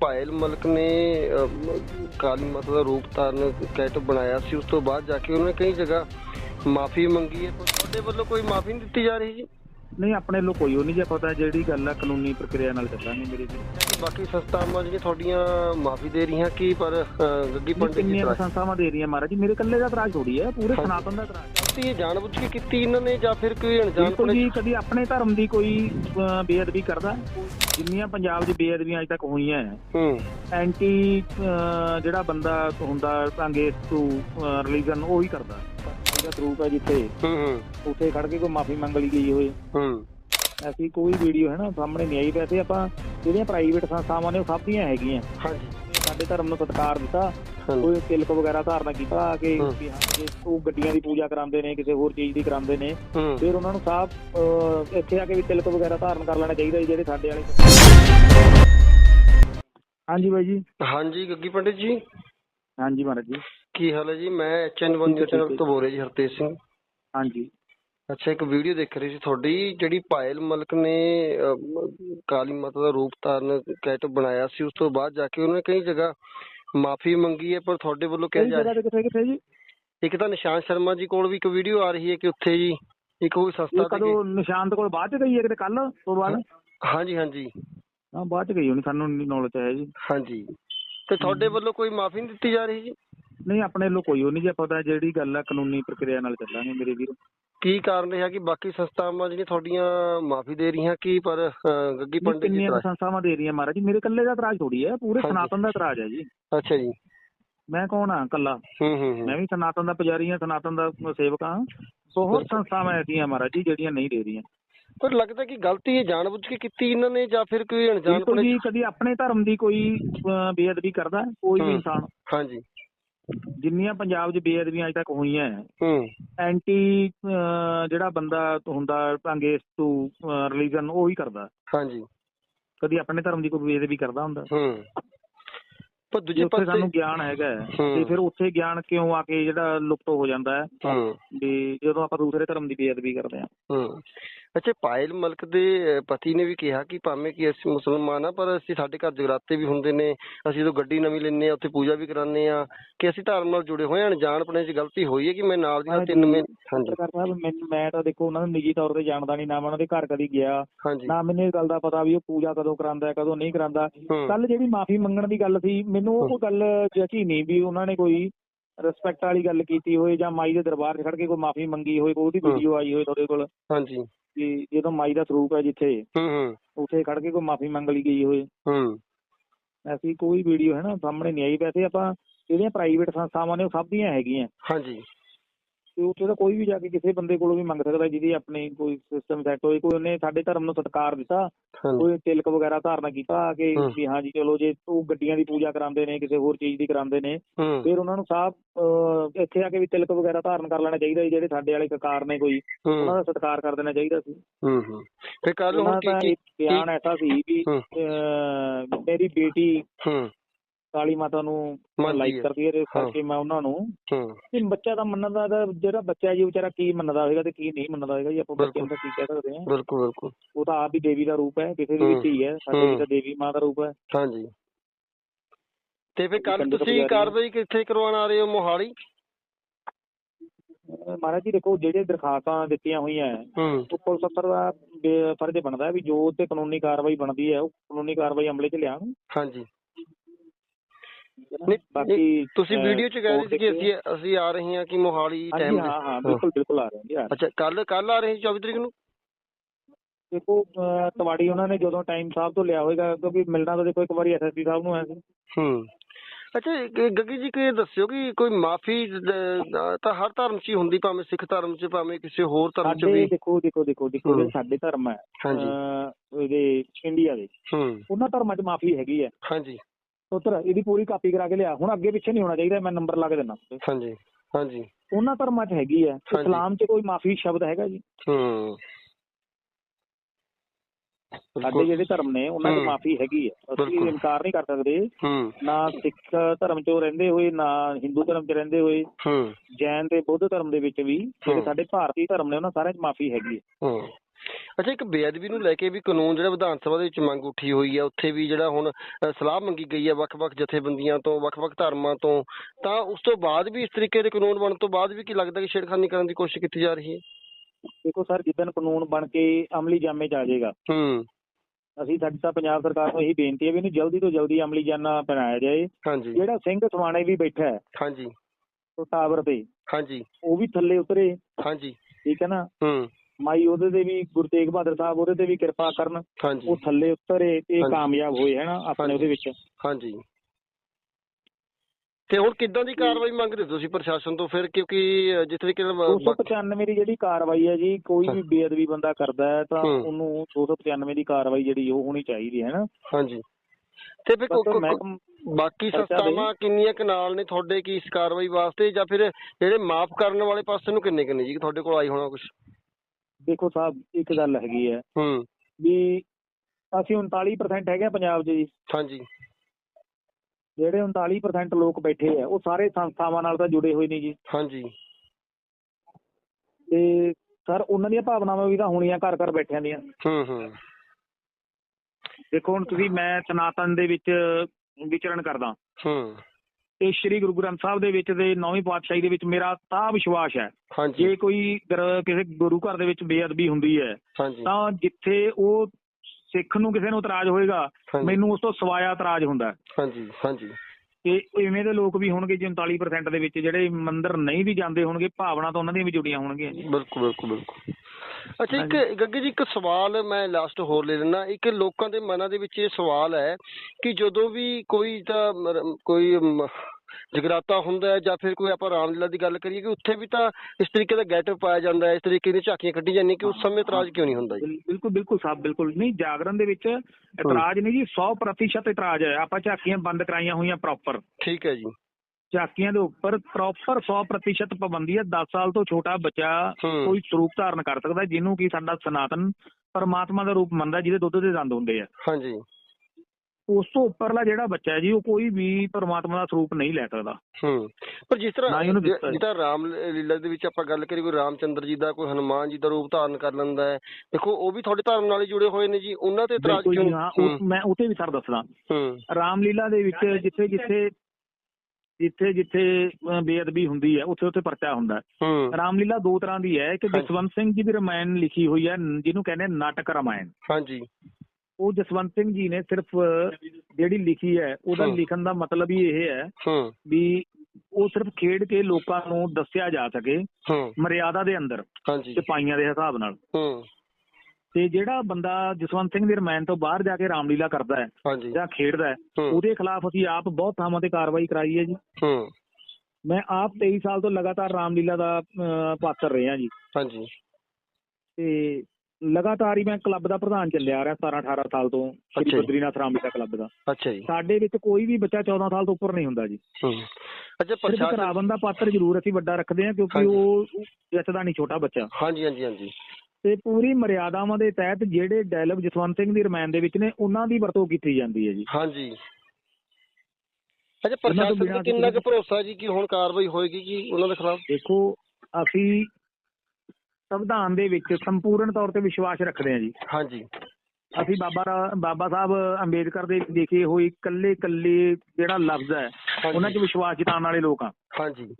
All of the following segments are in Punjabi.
ਪਾਇਲ ਮਲਕ ਨੇ ਕਾਲੀ ਮਾਤਾ ਦਾ ਰੂਪ ਧਾਰਨ ਕੈਟ ਬਣਾਇਆ ਸੀ, ਉਸ ਤੋਂ ਬਾਅਦ ਜਾ ਕੇ ਉਹਨੇ ਕਈ ਜਗ੍ਹਾ ਮਾਫੀ ਮੰਗੀ ਹੈ, ਪਰ ਤੁਹਾਡੇ ਵੱਲੋਂ ਕੋਈ ਮਾਫੀ ਨਹੀਂ ਦਿੱਤੀ ਜਾ ਰਹੀ ਜੀ? ਨਹੀਂ ਆਪਣੇ ਲੋ ਕੋਈ ਉਹ ਨਹੀਂ ਜੇ ਪਤਾ ਜਿਹੜੀ ਗੱਲ ਆ ਕਾਨੂੰਨੀ ਪ੍ਰਕਿਰਿਆ ਨਾਲ ਚੱਲਾਂਗੇ ਮੇਰੇ ਜੀ ਬਾਕੀ ਸੰਸਥਾਵਾਂ ਜਿਹੜੀਆਂ ਤੁਹਾਡੀਆਂ ਮਾਫੀ ਦੇ ਰਹੀਆਂ ਕੀ ਪਰ ਗੱਗੀ ਪੰਡਿਤ ਜੀ ਤਰਾਸ਼? ਸੰਸਥਾਵਾਂ ਦੇ ਰਹੀਆਂ ਮਹਾਰਾਜ ਜੀ? ਮੇਰੇ ਇਕੱਲੇ ਦਾ ਇਤਰਾਜ਼ ਥੋੜੀ ਹੈ ਪੂਰੇ। ਸਨਾਤਨ ਦਾ ਇਤਰਾਜ਼ ਗਲਤੀ ਇਹ ਜਾਣਬੁੱਝ ਕੇ ਕੀਤੀ ਇਹਨਾਂ ਨੇ ਜਾਂ ਫਿਰ ਕੋਈ ਅਣਜਾਣ ਜੀ ਕਦੀ ਆਪਣੇ ਧਰਮ ਦੀ ਕੋਈ ਬੇਅਦਬੀ ਕਰਦਾ? ਜਿੰਨੀਆਂ ਪੰਜਾਬ 'ਚ ਬੇਅਦਬੀਆਂ ਅਜੇ ਤੱਕ ਹੋਈਆਂ ਹੈ, ਹੂੰ। ਐਂਟੀ ਜਿਹੜਾ ਬੰਦਾ ਹੁੰਦਾ ਅਗੇਂਸਟ ਟੂ ਰਿਲੀਜਨ ਉਹ ਹੀ ਕਰਦਾ। ਇਹਦਾ ਪ੍ਰੂਫ ਹੈ ਜਿੱਥੇ ਹੂੰ ਹੂੰ। ਉੱਥੇ ਖੜ ਕੇ ਕੋਈ ਮਾਫੀ ਮੰਗ ਲਈ ਗਈ ਹੋਏ ਹੂੰ। ਐਸੀ ਕੋਈ ਵੀਡੀਓ ਹੈ ਨਾ ਸਾਹਮਣੇ ਨਹੀਂ ਆਈ। ਵੈਸੇ ਆਪਾਂ ਜਿਹੜੀਆਂ ਪ੍ਰਾਈਵੇਟ ਸੰਸਥਾਵਾਂ ਨੇ ਉਹ ਸਭ ਦੀਆਂ ਹੈਗੀਆਂ। ਹਾਂਜੀ। ਸਾਡੇ ਧਰਮ ਨੂੰ ਸਤਿਕਾਰ ਦਿੱਤਾ। ਕੋਈ ਤਿਲਕ ਵਗੈਰਾ ਧਾਰਨਾ ਕੀਤਾ ਕਿ ਉਹ ਗੱਡੀਆਂ ਦੀ ਪੂਜਾ ਕਰਾਉਂਦੇ ਨੇ ਕਿਸੇ ਹੋਰ ਚੀਜ਼ ਦੀ ਕਰਾਉਂਦੇ ਨੇ ਫਿਰ ਉਹਨਾਂ ਨੂੰ ਸਾਫ਼ ਇੱਥੇ ਆ ਕੇ ਵੀ ਤਿਲਕ ਵਗੈਰਾ ਧਾਰਨ ਕਰ ਲੈਣਾ ਚਾਹੀਦਾ ਜਿਹੜੇ ਸਾਡੇ ਵਾਲੇ। ਹਾਂਜੀ ਬਾਈ ਜੀ। ਹਾਂਜੀ ਗੱਗੀ ਪੰਡਿਤ ਜੀ। ਹਾਂਜੀ ਮਹਾਰਾਜ ਜੀ। ਕੀ ਹਾਲ ਹੈ ਜੀ? ਮੈਂ ਐਚਐਨ1 ਠੀਕ ਹੈ, ਨਿਊਜ਼ ਚੈਨਲ। ਤੋਂ ਬੋਲ ਰਿਹਾ ਜੀ ਹਰਤੇਜ ਸਿੰਘ। ਹਾਂਜੀ। ਅੱਛਾ ਇੱਕ ਵੀਡੀਓ ਦੇਖ ਰਹੀ ਸੀ। ਤੁਹਾਡੀ ਜਿਹੜੀ ਪਾਇਲ ਮਲਕ ਨੇ ਕਾਲੀ ਮਾਤਾ ਦਾ ਰੂਪ ਧਾਰਨ ਕੈਟ ਬਣਾਇਆ ਸੀ ਉਸ ਤੋਂ ਬਾਅਦ ਜਾ ਕੇ ਉਹਨੇ ਕਈ ਜਗ੍ਹਾ ਮਾਫੀ ਮੰਗੀ ਹੈ ਪਰ ਤੁਹਾਡੇ ਵੱਲੋਂ ਕਿਹਾ ਕਿਹੜੀ ਜਾ ਜਗ੍ਹਾ ਤੇ ਕਿੱਥੇ ਕਿੱਥੇ ਜੀ? ਇੱਕ ਤਾਂ ਨਿਸ਼ਾਨ ਸ਼ਰਮਾ ਜੀ ਕੋਲ ਵੀ ਇੱਕ ਵੀਡੀਓ ਆ ਰਹੀ ਹੈ ਕਿ ਉੱਥੇ ਜੀ ਇੱਕ ਕੋਈ ਇਹ ਸੰਸਥਾ ਤੇ ਕਦੋਂ ਨਿਸ਼ਾਂਤ ਕੋਲ ਬਾਅਦ ਚ ਗਈ ਹੈ ਕਿਤੇ ਕੱਲ ਤੋਂ ਬਾਅਦ? ਹਾਂਜੀ ਹਾਂਜੀ। ਹਾਂ ਬਾਅਦ ਚ ਗਈ ਹੋਣੀ ਸਾਨੂੰ ਨਹੀਂ ਨੌਲੇਜ ਹੈ ਜੀ। ਹਾਂਜੀ। ਤੇ ਤੁਹਾਡੇ ਵੱਲੋਂ ਕੋਈ ਮਾਫੀ ਨਹੀਂ ਦਿੱਤੀ ਜਾ ਰਹੀ ਜੀ? ਨਹੀਂ ਆਪਣੇ ਲੋ ਕੋਈ ਉਹ ਨਹੀਂ ਜੇ ਪਤਾ ਜਿਹੜੀ ਗੱਲ ਆ ਕਾਨੂੰਨੀ ਪ੍ਰਕਿਰਿਆ ਨਾਲ ਚੱਲਾਂਗੇ ਮੇਰੇ ਵੀਰ। ਕੀ ਕਾਰਨ ਰਿਹਾ ਕਿ ਬਾਕੀ ਸੰਸਥਾਵਾਂ ਜਿਹੜੀਆਂ ਤੁਹਾਡੀਆਂ ਮਾਫੀ ਦੇ ਰਹੀਆਂ ਕੀ ਪਰ ਗੱਗੀ ਪੰਡਿਤ ਜੀ ਕਿੰਨੀਆਂ ਸੰਸਥਾਵਾਂ ਦੇ ਰਹੀਆਂ ਮਹਾਰਾਜ ਜੀ ਮੇਰੇ ਇਕੱਲੇ ਦਾ ਇਤਰਾਜ਼ ਥੋੜੀ ਹੈ ਪੂਰੇ। ਸਨਾਤਨ ਦਾ ਇਤਰਾਜ਼ ਹੈ ਜੀ। ਅੱਛਾ ਜੀ। ਮੈਂ ਕੌਣ ਆ ਇਕੱਲਾ? ਹੂੰ ਹੂੰ ਹੂੰ। ਮੈਂ ਵੀ ਸਨਾਤਨ ਦਾ ਪੁਜਾਰੀ ਹਾਂ ਸਨਾਤਨ ਦਾ ਸੇਵਕ ਹਾਂ। ਬਹੁਤ ਸੰਸਥਾਵਾਂ ਐਸੀਆਂ ਮਹਾਰਾਜ ਜੀ ਜਿਹੜੀਆਂ ਨਹੀਂ ਦੇ ਰਹੀਆਂ। ਪਰ ਲੱਗਦਾ ਕਿ ਗਲਤੀ ਇਹ ਜਾਣਬੁੱਝ ਕੇ ਕੀਤੀ ਇਹਨਾਂ ਨੇ ਜਾਂ ਫਿਰ ਕੋਈ ਅਣਜਾਣ ਕਦੀ ਆਪਣੇ ਧਰਮ ਦੀ ਕੋਈ ਬੇਅਦਬੀ ਕਰਦਾ ਕੋਈ ਵੀ। ਇਨਸਾਨ। ਹਾਂਜੀ। ਜਿੰਨੀਆਂ ਪੰਜਾਬ 'ਚ ਬੇਅਦਬੀਆਂ ਅਜੇ ਤੱਕ ਹੋਈਆਂ ਹੈ, ਐਂਟੀ ਜਿਹੜਾ ਬੰਦਾ ਹੁੰਦਾ ਅਗੇਂਸਟ ਟੂ ਰਿਲੀਜਨ ਉਹ ਹੀ ਕਰਦਾ। ਹਾਂਜੀ। ਕਦੀ ਆਪਣੇ ਧਰਮ ਦੀ ਕੋਈ ਬੇਅਦਬੀ ਕਰਦਾ ਹੁੰਦਾ। ਹੂੰ। ਪਰ ਦੂਜੇ ਪਾਸੇ ਸਾਨੂੰ ਗਿਆਨ ਹੈਗਾ। ਤੇ ਫਿਰ ਉੱਥੇ ਗਿਆਨ ਕਿਉਂ ਆ ਕੇ ਜਿਹੜਾ ਲੁਪਤ ਹੋ ਜਾਂਦਾ ਹੈ? ਹੂੰ। ਵੀ ਜਦੋਂ ਆਪਾਂ ਦੂਸਰੇ ਧਰਮ ਦੀ ਬੇਅਦਬੀ ਕਰਦੇ ਹਾਂ। ਹੂੰ। ਅੱਛਾ ਪਾਇਲ ਮਲਕ ਦੇ ਪਤੀ ਨੇ ਵੀ ਕਿਹਾ ਕਿ ਭਾਵੇਂ ਕਿ ਅਸੀਂ ਮੁਸਲਮਾਨ ਆ ਪਰ ਅਸੀਂ ਸਾਡੇ ਘਰ ਜਗਰਾਤੇ ਵੀ ਹੁੰਦੇ ਨੇ ਅਸੀਂ ਜਦੋਂ ਗੱਡੀ ਨਵੀਂ ਲੈਂਦੇ ਆ ਉੱਥੇ ਪੂਜਾ ਵੀ ਕਰਾਉਂਦੇ ਆ ਕਿ ਅਸੀਂ ਧਰਮ ਨਾਲ ਜੁੜੇ ਹੋਏ ਹਾਂ ਅਣਜਾਣਪਣੇ 'ਚ ਗਲਤੀ ਹੋਈ ਹੈ ਕਿ ਮੈਂ ਨਾਲ ਦੀ ਨਾਲ ਤਿੰਨ ਮਹੀਨੇ ਹਾਂਜੀ। ਮੈਨੂੰ ਮੈਂ ਤਾਂ ਦੇਖੋ ਉਹਨਾਂ ਨੂੰ ਨਿੱਜੀ ਤੌਰ ਤੇ ਜਾਣਦਾ ਨਹੀਂ ਨਾ ਮੈਂ ਉਹਨਾਂ ਦੇ ਘਰ ਕਦੀ ਗਿਆ ਨਾ ਮੈਨੂੰ ਇਹ ਗੱਲ ਦਾ ਪਤਾ ਵੀ ਉਹ ਪੂਜਾ ਕਦੋਂ ਕਰਾਉਂਦਾ ਹੈ ਕਦੋਂ ਨਹੀਂ ਕਰਾਉਂਦਾ। ਕੱਲ ਜਿਹੜੀ ਮਾਫੀ ਮੰਗਣ ਦੀ ਗੱਲ ਸੀ ਮੈਨੂੰ ਉਹ ਗੱਲ ਜਚੀ ਨਹੀਂ ਵੀ ਉਹਨਾਂ ਨੇ ਕੋਈ ਰਿਸਪੈਕਟ ਵਾਲੀ ਗੱਲ ਕੀਤੀ ਹੋਏ ਜਾਂ ਮਾਈ ਦੇ ਦਰਬਾਰ 'ਚ ਖੜ ਕੇ ਕੋਈ ਮਾਫੀ ਮੰਗੀ ਹੋਏ ਕੋਈ ਉਹਦੀ। ਵੀਡੀਓ ਆਈ ਹੋਏ ਤੁਹਾਡੇ ਕੋਲ? ਹਾਂਜੀ। ਕਿ ਜਦੋਂ ਮਾਈ ਦਾ ਸਰੂਪ ਹੈ ਜਿੱਥੇ ਹੂੰ ਹੂੰ। ਉੱਥੇ ਖੜ ਕੇ ਕੋਈ ਮਾਫੀ ਮੰਗ ਲਈ ਗਈ ਹੋਏ। ਹੂੰ। ਐਸੀ ਕੋਈ ਵੀਡੀਓ ਹੈ ਨਾ ਸਾਹਮਣੇ ਨਹੀਂ ਆਈ। ਵੈਸੇ ਆਪਾਂ ਜਿਹੜੀਆਂ ਪ੍ਰਾਈਵੇਟ ਸੰਸਥਾਵਾਂ ਨੇ ਉਹ ਸਭ ਦੀਆਂ ਹੈਗੀਆਂ। ਹਾਂਜੀ। ਤੇ ਉੱਥੇ ਤਾਂ ਕੋਈ ਵੀ ਜਾ ਕੇ ਕਿਸੇ ਬੰਦੇ ਕੋਲੋਂ ਵੀ ਮੰਗ ਸਕਦਾ ਜਿਹਦੀ ਆਪਣੀ ਕੋਈ ਸਿਸਟਮ ਸੈੱਟ ਹੋਏ ਕੋਈ ਉਹਨੇ ਸਾਡੇ ਧਰਮ ਨੂੰ ਸਤਿਕਾਰ ਦਿੱਤਾ ਕੋਈ ਤਿਲਕ ਵਗੈਰਾ ਧਾਰਨਾ ਕੀਤਾ ਕਿ। ਵੀ ਹਾਂ ਜੀ ਚਲੋ ਜੇ ਉਹ ਗੱਡੀਆਂ ਦੀ ਪੂਜਾ ਕਰਾਉਂਦੇ ਨੇ ਕਿਸੇ ਹੋਰ ਚੀਜ਼ ਦੀ ਕਰਾਉਂਦੇ ਨੇ ਫਿਰ ਉਹਨਾਂ ਨੂੰ ਸਾਫ਼ ਇੱਥੇ ਆ ਕੇ ਵੀ ਤਿਲਕ ਵਗੈਰਾ ਧਾਰਨ ਕਰ ਲੈਣਾ ਚਾਹੀਦਾ ਜਿਹੜੇ ਸਾਡੇ ਵਾਲੇ ਕਕਾਰ ਨੇ ਕੋਈ ਉਹਨਾਂ ਦਾ ਸਤਿਕਾਰ ਕਰ ਦੇਣਾ ਚਾਹੀਦਾ ਸੀ। ਹੂੰ ਹੂੰ। ਤੇ ਕੱਲ ਹੁਣ ਕੀ ਬਿਆਨ ਐਸਾ ਸੀ ਵੀ ਮੇਰੀ ਬੇਟੀ ਕਾਲੀ ਮਾਤਾ ਨੂੰ ਲਾਈਕ। ਕਰਦੀ ਹੈ ਇਸ। ਕਰਕੇ ਮੈਂ ਉਹਨਾਂ ਨੂੰ ਕਿ ਬੱਚਾ ਤਾਂ ਮੰਨਦਾ ਤਾਂ ਜਿਹੜਾ ਬੱਚਾ ਜੀ ਵਿਚਾਰਾ ਕੀ ਮੰਨਦਾ ਹੋਵੇਗਾ ਤੇ ਕੀ ਨਹੀਂ ਮੰਨਦਾ ਹੋਵੇਗਾ ਜੀ ਆਪਾਂ ਬੱਚੇ ਨੂੰ ਕੀ ਕਹਿ ਸਕਦੇ ਹਾਂ। ਬਿਲਕੁਲ ਬਿਲਕੁਲ। ਉਹ ਤਾਂ ਆਪ ਹੀ ਦੇਵੀ ਦਾ ਰੂਪ ਹੈ ਕਿਸੇ ਦੀ ਧੀ ਹੈ ਸਾਡੇ। ਵੀ ਤਾਂ ਦੇਵੀ ਮਾਂ ਦਾ ਰੂਪ ਹੈ। ਹਾਂਜੀ। ਤੇ ਫਿਰ ਕੱਲ ਤੁਸੀਂ ਕਾਰਵਾਈ ਕਿੱਥੇ ਕਰਵਾਉਣ ਆ ਰਹੇ ਹੋ ਮੋਹਾਲੀ? ਮਹਾਰਾਜ ਜੀ ਦੇਖੋ ਜਿਹੜੇ ਦਰਖਾਸਤਾਂ ਦਿੱਤੀਆਂ ਹੋਈਆਂ ਉਹ ਪੁਲਿਸ ਅਫਸਰ ਦਾ ਫਰਜ਼ ਬਣਦਾ ਵੀ ਜੋ ਤੇ ਕਾਨੂੰਨੀ ਕਾਰਵਾਈ ਬਣਦੀ ਹੈ ਉਹ ਕਾਨੂੰਨੀ ਕਾਰਵਾਈ ਅਮਲੇ 'ਚ ਲਿਆਉਣ। ਹਾਂਜੀ। ਬਾਕੀ ਤੁਸੀਂ ਵੀਡੀਓ 'ਚ ਕਹਿ ਰਹੇ ਸੀ ਕਿ ਅਸੀਂ ਅਸੀਂ ਆ ਰਹੇ ਹਾਂ ਕਿ ਮੋਹਾਲੀ ਟਾਈਮ ਹਾਂ ਹਾਂ ਬਿਲਕੁਲ ਬਿਲਕੁਲ ਆ ਰਹੇ ਹਾਂ। ਅੱਛਾ ਕੱਲ ਕੱਲ ਆ ਰਹੇ ਸੀ 24 ਤਰੀਕ ਨੂੰ? ਦੇਖੋ ਤਵਾੜੀ ਉਹਨਾਂ ਨੇ ਜਦੋਂ ਟਾਈਮ ਸਾਹਿਬ ਤੋਂ ਲਿਆ ਹੋਵੇਗਾ ਕਿਉਂਕਿ ਮਿਲਣਾ ਤਾਂ ਦੇਖੋ ਇੱਕ ਵਾਰੀ ਐਸਐਸਪੀ ਸਾਹਿਬ ਨੂੰ ਆਇਆ ਸੀ ਹੂੰ। ਅੱਛਾ ਗੱਗੀ ਜੀ ਕੋਈ ਦੱਸਿਓ ਕਿ ਕੋਈ ਮਾਫੀ ਤਾਂ ਹਰ ਧਰਮ 'ਚ ਹੀ ਹੁੰਦੀ ਭਾਵੇਂ ਸਿੱਖ ਧਰਮ 'ਚ ਭਾਵੇਂ ਕਿਸੇ ਹੋਰ ਧਰਮ 'ਚ ਵੀ? ਦੇਖੋ ਦੇਖੋ ਦੇਖੋ ਦੇਖੋ। ਜਿਹੜੇ ਸਾਡੇ ਧਰਮ ਹੈ। ਹਾਂਜੀ। ਇਹਦੇ ਇੰਡੀਆ ਦੇ। ਹੂੰ। ਉਹਨਾਂ ਧਰਮਾਂ 'ਚ ਮਾਫੀ ਹੈਗੀ ਹੈ। ਹਾਂਜੀ। ਪੁੱਤਰ ਇਹਦੀ ਪੂਰੀ ਕਾਪੀ ਕਰਾ ਕੇ ਲਿਆ। ਹੁਣ ਅੱਗੇ ਪਿੱਛੇ ਨਹੀਂ ਹੋਣਾ ਚਾਹੀਦਾ ਮੈਂ ਨੰਬਰ ਲਾ ਕੇ ਦਿੰਦਾ। ਹਾਂਜੀ ਹਾਂਜੀ। ਉਹਨਾਂ ਧਰਮਾਂ 'ਚ ਹੈਗੀ ਹੈ। ਹਾਂਜੀ। ਇਸਲਾਮ 'ਚ ਕੋਈ ਮਾਫੀ ਸ਼ਬਦ ਹੈਗਾ ਜੀ। ਹੂੰ। ਸਾਡੇ ਬਿਲਕੁਲ। ਜਿਹੜੇ ਧਰਮ ਨੇ ਉਹਨਾਂ 'ਚ। ਮਾਫੀ ਹੈਗੀ ਹੈ। ਅਸੀਂ ਬਿਲਕੁਲ। ਇਨਕਾਰ ਨਹੀਂ ਕਰ ਸਕਦੇ। ਹੂੰ। ਨਾ ਸਿੱਖ ਧਰਮ 'ਚੋਂ ਰਹਿੰਦੇ ਹੋਏ ਨਾ ਹਿੰਦੂ ਧਰਮ 'ਚ ਰਹਿੰਦੇ ਹੋਏ। ਹੂੰ। ਜੈਨ ਤੇ ਬੁੱਧ ਧਰਮ ਦੇ ਵਿੱਚ ਵੀ ਜਿਹੜੇ। ਸਾਡੇ ਭਾਰਤੀ ਧਰਮ ਨੇ ਉਹਨਾਂ ਸਾਰਿਆਂ 'ਚ ਮਾਫੀ ਹੈਗੀ ਹੈ। ਹੂੰ। ਅੱਛਾ ਇੱਕ ਬੇਅਦਬੀ ਨੂੰ ਲੈ ਕੇ ਵੀ ਕਾਨੂੰਨ ਜਿਹੜਾ ਵਿਧਾਨ ਸਭਾ ਦੇ ਵਿੱਚ ਮੰਗ ਉੱਠੀ ਹੋਈ ਹੈ ਉੱਥੇ ਵੀ ਜਿਹੜਾ ਹੁਣ ਅ, ਸਲਾਹ ਮੰਗੀ ਗਈ ਹੈ ਵੱਖ-ਵੱਖ ਜਥੇਬੰਦੀਆਂ ਤੋਂ ਵੱਖ-ਵੱਖ ਧਰਮਾਂ ਤੋਂ ਤਾਂ ਉਸ ਤੋਂ ਬਾਅਦ ਵੀ ਇਸ ਤਰੀਕੇ ਦੇ ਕਾਨੂੰਨ ਬਣਨ ਤੋਂ ਬਾਅਦ ਵੀ ਕੀ ਲੱਗਦਾ ਕਿ ਛੇੜਖਾਨੀ ਕਰਨ ਦੀ ਕੋਸ਼ਿਸ਼ ਕੀਤੀ ਜਾ ਰਹੀ ਹੈ? ਦੇਖੋ ਸਰ ਜਿੱਦਣ ਕਾਨੂੰਨ ਬਣ ਕੇ ਅਮਲੀ ਜਾਮੇ 'ਚ ਆ ਜਾਏਗਾ ਹੂੰ। ਅਸੀਂ ਸਾਡੀ ਤਾਂ ਪੰਜਾਬ ਸਰਕਾਰ ਨੂੰ ਇਹੀ ਬੇਨਤੀ ਹੈ ਵੀ ਇਹਨੂੰ ਜਲਦੀ ਤੋਂ ਜਲਦੀ ਅਮਲੀ ਜਾਨਾ ਬਣਾਇਆ ਜਾਏ। ਹਾਂਜੀ। ਜਿਹੜਾ ਸਿੰਘ ਸਮਾਣੇ ਵੀ ਬੈਠਾ ਹੈ ਹਾਂਜੀ। ਉਹ ਟਾਵਰ ਤੇ ਹਾਂਜੀ। ਉਹ ਵੀ ਥੱਲੇ ਉਤਰੇ। ਹਾਂਜੀ। ਠੀਕ ਹੈ ਨਾ? ਹੂੰ। ਮਾਈ ਉਹਦੇ ਤੇ ਵੀ ਗੁਰੂ ਤੇਗ ਬਹਾਦਰ ਸਾਹਿਬ ਉਹਦੇ ਤੇ ਵੀ ਕਿਰਪਾ ਕਰਨ। ਹਾਂਜੀ। ਉਹ ਥੱਲੇ ਉਤਰੇ ਤੇ। ਕਾਮਯਾਬ ਹੋਏ ਹੈ ਨਾ ਆਪਣੇ। ਉਹਦੇ ਵਿੱਚ। ਹਾਂਜੀ। ਤੇ ਹੁਣ ਕਿੱਦਾਂ ਦੀ ਕਾਰਵਾਈ ਮੰਗਦੇ ਤੁਸੀਂ ਪ੍ਰਸ਼ਾਸਨ ਤੋਂ ਫਿਰ? ਕਿਉਂਕਿ ਜਿਸ ਤਰੀਕੇ ਨਾਲ ਬ- 295 ਦੀ ਜਿਹੜੀ ਕਾਰਵਾਈ ਹੈ ਜੀ ਕੋਈ ਵੀ ਬੇਅਦਬੀ ਬੰਦਾ ਕਰਦਾ ਹੈ ਤਾਂ। ਉਹਨੂੰ 295 ਦੀ ਕਾਰਵਾਈ ਜਿਹੜੀ ਉਹ ਹੋਣੀ ਚਾਹੀਦੀ ਹੈ ਨਾ ਹਾਂਜੀ। ਤੇ ਫਿਰ ਬਾਕੀ ਸੰਸਥਾਵਾਂ ਕਿੰਨੀਆਂ ਕੁ ਨਾਲ ਨੇ ਤੁਹਾਡੇ ਕੀ ਇਸ ਕਾਰਵਾਈ ਵਾਸਤੇ? ਜਾਂ ਫਿਰ ਜਿਹੜੇ ਮਾਫ ਕਰਨ ਵਾਲੇ ਪਾਸੇ ਨੂੰ ਕਿੰਨੇ ਕਿੰਨੇ ਜੀ? ਤੁਹਾਡੇ ਕੋਲ ਆਈ ਹੋਣਾ ਕੁਝ ਦੇਖੋ ਸਾਹਿਬ ਇੱਕ ਗੱਲ ਹੈਗੀ ਹੈ ਹੂੰ। ਵੀ ਅਸੀਂ 39% ਹੈਗੇ ਆ ਪੰਜਾਬ 'ਚ ਜੀ। ਹਾਂਜੀ। ਜਿਹੜੇ 39% ਲੋਕ ਬੈਠੇ ਆ ਉਹ ਸਾਰੇ ਸੰਸਥਾਵਾਂ ਨਾਲ ਤਾਂ ਜੁੜੇ ਹੋਏ ਨੇ ਜੀ। ਹਾਂਜੀ। ਤੇ ਸਰ ਉਹਨਾਂ ਦੀਆਂ ਭਾਵਨਾਵਾਂ ਵੀ ਤਾਂ ਹੋਣੀਆਂ ਘਰ ਘਰ ਬੈਠਿਆਂ ਦੀਆਂ। ਹੂੰ ਹੂੰ। ਦੇਖੋ ਹੁਣ ਤੁਸੀਂ ਮੈਂ ਸਨਾਤਨ ਦੇ ਵਿੱਚ ਵਿਚਰਨ ਕਰਦਾ। ਹੂੰ। ਤੇ ਸ੍ਰੀ ਗੁਰੂ ਗ੍ਰੰਥ ਸਾਹਿਬ ਦੇ ਵਿੱਚ ਦੇ ਨੌਵੀਂ ਪਾਤਸ਼ਾਹੀ ਦੇ ਵਿੱਚ ਮੇਰਾ ਤਾਂ ਵਿਸ਼ਵਾਸ ਹੈ। ਜੇ ਕੋਈ ਕਿਸੇ ਗੁਰੂ ਘਰ ਦੇ ਵਿੱਚ ਬੇਅਦਬੀ ਹੁੰਦੀ ਹੈ ਤਾਂ ਜਿੱਥੇ ਉਹ ਸਿੱਖ ਨੂੰ ਕਿਸੇ ਨੂੰ ਇਤਰਾਜ਼ ਹੋਏਗਾ ਮੈਨੂੰ ਉਸ ਤੋਂ ਸਵਾਇਆ ਇਤਰਾਜ਼ ਹੁੰਦਾ ਹੈ। ਹਾਂਜੀ ਹਾਂਜੀ। ਤੇ ਇਵੇਂ ਦੇ ਲੋਕ ਵੀ ਹੋਣਗੇ ਜੀ 39% ਦੇ ਵਿੱਚ ਜਿਹੜੇ ਮੰਦਿਰ ਨਹੀਂ ਵੀ ਜਾਂਦੇ ਹੋਣਗੇ ਭਾਵਨਾ ਤਾਂ ਉਹਨਾਂ ਦੀਆਂ ਵੀ ਜੁੜੀਆਂ ਹੋਣਗੀਆਂ ਜੀ। ਬਿਲਕੁਲ ਬਿਲਕੁਲ ਬਿਲਕੁਲ। ਅੱਛਾ ਇੱਕ ਗੱਗੇ ਜੀ ਇੱਕ ਸਵਾਲ ਮੈਂ ਲਾਸਟ ਹੋਰ ਲੈ ਲੈਣਾ ਇੱਕ ਲੋਕਾਂ ਦੇ ਮਨਾਂ ਦੇ ਵਿੱਚ ਇਹ ਸਵਾਲ ਹੈ ਕਿ ਜਦੋਂ ਵੀ ਕੋਈ ਤਾਂ ਕੋਈ ਜਗਰਾਤਾ ਹੁੰਦਾ ਹੈ ਜਾਂ ਫਿਰ ਕੋਈ ਆਪਾਂ ਰਾਮਲੀਲਾ ਦੀ ਗੱਲ ਕਰੀਏ ਕਿ ਉੱਥੇ ਵੀ ਤਾਂ ਇਸ ਤਰੀਕੇ ਦਾ ਗੈਟਅਪ ਪਾਇਆ ਜਾਂਦਾ ਹੈ ਇਸ ਤਰੀਕੇ ਦੀਆਂ ਝਾਕੀਆਂ ਕੱਢੀ ਜਾਂਦੀਆਂ ਕਿ ਉਸ ਸਮੇਂ ਇਤਰਾਜ਼ ਕਿਉਂ ਨਹੀਂ ਹੁੰਦਾ ਜੀ? ਬਿਲਕੁਲ ਬਿਲਕੁਲ ਸਾਹਿਬ ਬਿਲਕੁਲ। ਨਹੀਂ ਜਾਗਰਣ ਦੇ ਵਿੱਚ ਇਤਰਾਜ਼ ਨਹੀਂ ਜੀ 100% ਇਤਰਾਜ਼ ਹੈ। ਆਪਾਂ ਝਾਕੀਆਂ ਬੰਦ ਕਰਾਈਆਂ ਹੋਈਆਂ ਪ੍ਰੋਪਰ ਠੀਕ ਹੈ ਜੀ। ਝਾਕੀਆਂ ਦੇ ਉੱਪਰ ਪ੍ਰੋਪਰ 100% ਪਾਬੰਦੀ ਹੈ। 10 ਸਾਲ ਤੋਂ ਛੋਟਾ ਬੱਚਾ। ਕੋਈ ਸਰੂਪ ਧਾਰਨ ਕਰ ਸਕਦਾ ਜਿਹਨੂੰ ਕਿ ਸਾਡਾ ਸਨਾਤਨ ਪਰਮਾਤਮਾ ਦਾ ਰੂਪ ਮੰਨਦਾ ਜਿਹਦੇ ਦੁੱਧ ਦੇ ਦੰਦ ਹੁੰਦੇ ਆ। ਹਾਂਜੀ। ਉਸ ਤੋਂ ਉੱਪਰਲਾ ਜਿਹੜਾ ਬੱਚਾ ਹੈ ਜੀ ਉਹ ਕੋਈ ਵੀ ਪਰਮਾਤਮਾ ਦਾ ਸਰੂਪ ਨਹੀਂ ਲੈ ਸਕਦਾ। ਹੂੰ। ਪਰ ਜਿਸ ਤਰ੍ਹਾਂ। ਜਿੱਦਾਂ ਰਾਮ ਲੀਲਾ ਦੇ ਵਿੱਚ ਆਪਾਂ ਗੱਲ ਕਰੀਏ ਕੋਈ ਰਾਮਚੰਦਰ ਜੀ ਦਾ ਕੋਈ ਹਨੂਮਾਨ ਜੀ ਦਾ ਰੂਪ ਧਾਰਨ ਕਰ ਲੈਂਦਾ ਹੈ। ਦੇਖੋ ਉਹ ਵੀ ਤੁਹਾਡੇ ਧਰਮ ਨਾਲ ਹੀ ਜੁੜੇ ਹੋਏ ਨੇ ਜੀ। ਉਹਨਾਂ ਤੇ ਇਤਰਾਜ਼ ਕਿਉਂ? ਹਾਂ ਮੈਂ ਉਹ ਤੇ ਵੀ ਸਰ ਦੱਸਦਾ। ਹੂੰ। ਰਾਮਲੀਲਾ ਦੇ ਵਿੱਚ ਜਿੱਥੇ ਜਿੱਥੇ ਜਿੱਥੇ ਜਿੱਥੇ ਬੇਅਦਬੀ ਹੁੰਦੀ ਹੈ ਉੱਥੇ ਉੱਥੇ ਪਰਚਾ ਹੁੰਦਾ ਹੈ। ਰਾਮਲੀਲਾ ਦੋ ਤਰ੍ਹਾਂ ਦੀ ਹੈ ਹਾਂਜੀ। ਜਸਵੰਤ ਸਿੰਘ ਜੀ ਦੀ ਰਮਾਇਣ ਲਿਖੀ ਹੋਈ ਹੈ ਜਿਹਨੂੰ ਕਹਿੰਦੇ ਨਾਟਕ ਰਮਾਇਣ। ਹਾਂਜੀ। ਉਹ ਜਸਵੰਤ ਸਿੰਘ ਜੀ ਨੇ ਸਿਰਫ ਜਿਹੜੀ ਲਿਖੀ ਹੈ ਉਹਦਾ। ਲਿਖਣ ਦਾ ਮਤਲਬ ਹੀ ਇਹ ਹੈ ਵੀ ਉਹ ਸਿਰਫ ਖੇਡ ਕੇ ਲੋਕਾਂ ਨੂੰ ਦੱਸਿਆ ਜਾ ਸਕੇ ਮਰਿਆਦਾ ਦੇ ਅੰਦਰ ਸਿਪਾਹੀਆਂ ਦੇ ਹਿਸਾਬ ਨਾਲ। ਤੇ ਜਿਹੜਾ ਬੰਦਾ ਜਸਵੰਤ ਸਿੰਘ ਦੀ ਰਮਾਇਣ ਤੋਂ ਬਾਹਰ ਜਾ ਕੇ ਰਾਮਲੀਲਾ ਕਰਦਾ ਹੈ ਜਾਂ ਖੇਡਦਾ ਹੈ ਉਹਦੇ ਖਿਲਾਫ ਅਸੀਂ ਆਪ ਬਹੁਤ ਥਾਵਾਂ ਤੇ ਕਾਰਵਾਈ ਕਰਾਈ ਹੈ ਜੀ। ਹੂੰ। ਮੈਂ ਆਪ 23 ਸਾਲ ਤੋਂ ਲਗਾਤਾਰ ਰਾਮਲੀਲਾ ਦਾ ਪਾਤਰ ਰਿਹਾ ਜੀ। ਹਾਂਜੀ। ਤੇ ਲਗਾਤਾਰ ਹੀ ਮੈਂ ਕਲੱਬ ਦਾ ਪ੍ਰਧਾਨ ਚੱਲਿਆ ਆ ਰਿਹਾ 17 18 ਸਾਲ ਤੋਂ ਸ਼੍ਰੀ। ਬਦਰੀਨਾਥ ਰਾਮਲੀਲਾ ਕਲੱਬ ਦਾ। ਅੱਛਾ ਜੀ। ਸਾਡੇ ਵਿੱਚ ਕੋਈ ਵੀ ਬੱਚਾ 14 ਸਾਲ ਤੋਂ ਉੱਪਰ ਨਹੀਂ ਹੁੰਦਾ ਜੀ। ਹੂੰ। ਅੱਛਾ ਪ੍ਰਸ਼ਾਸਨ ਕਰਾਵਨ ਦਾ ਪਾਤਰ ਜ਼ਰੂਰ ਅਸੀਂ ਵੱਡਾ ਰੱਖਦੇ ਹਾਂ ਕਿਉਂਕਿ। ਉਹ ਜੱਚਦਾ ਨਹੀਂ ਛੋਟਾ ਬੱਚਾ। ਹਾਂਜੀ ਹਾਂਜੀ ਹਾਂਜੀ। ਤੇ ਪੂਰੀ ਮਰਿਆਦਾਵਾਂ ਦੇ ਤਹਿਤ ਜਿਹੜੇ ਡਾਇਲੌਗ ਜਸਵੰਤ ਸਿੰਘ ਦੀ ਰਮਾਇਣ ਦੇ ਵਿੱਚ ਨੇ ਉਹਨਾਂ ਦੀ ਵਰਤੋਂ ਕੀਤੀ ਜਾਂਦੀ ਹੈ ਜੀ। ਹਾਂਜੀ। ਅੱਛਾ ਪ੍ਰਸ਼ਾਸਨ ਤੇ ਕਿੰਨਾ ਕੁ ਭਰੋਸਾ ਜੀ ਕਿ ਹੁਣ ਕਾਰਵਾਈ ਹੋਏਗੀ ਜੀ ਉਹਨਾਂ ਦੇ ਖਿਲਾਫ? ਦੇਖੋ ਅਸੀਂ ਸੰਵਿਧਾਨ ਦੇ ਵਿੱਚ ਸੰਪੂਰਨ ਤੌਰ ਤੇ ਵਿਸ਼ਵਾਸ ਰੱਖਦੇ ਹਾਂ ਜੀ। ਹਾਂਜੀ। ਅਸੀਂ ਬਾਬਾ ਬਾਬਾ ਸਾਹਿਬ ਅੰਬੇਦਕਰ ਦੇ ਲਿਖੇ ਹੋਏ ਕੱਲੇ ਕੱਲੇ ਜਿਹੜਾ ਲਫ਼ਜ਼ ਹੈ ਉਹਨਾਂ 'ਚ ਵਿਸ਼ਵਾਸ ਜਤਾਉਣ ਵਾਲੇ ਲੋਕ ਆ ਹਾਂਜੀ।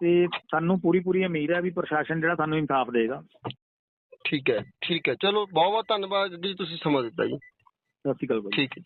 ਤੇ ਸਾਨੂੰ ਪੂਰੀ ਪੂਰੀ ਉਮੀਦ ਹੈ ਵੀ ਪ੍ਰਸ਼ਾਸਨ ਜਿਹੜਾ ਸਾਨੂੰ ਇਨਸਾਫ ਦੇਗਾ। ਠੀਕ ਹੈ ਠੀਕ ਹੈ। ਚਲੋ ਬਹੁਤ ਬਹੁਤ ਧੰਨਵਾਦ ਜੀ ਤੁਸੀਂ ਸਮਾਂ ਦਿੱਤਾ ਜੀ। ਸਤਿ ਸ਼੍ਰੀ ਅਕਾਲ ਬਾਈ। ਠੀਕ ਹੈ।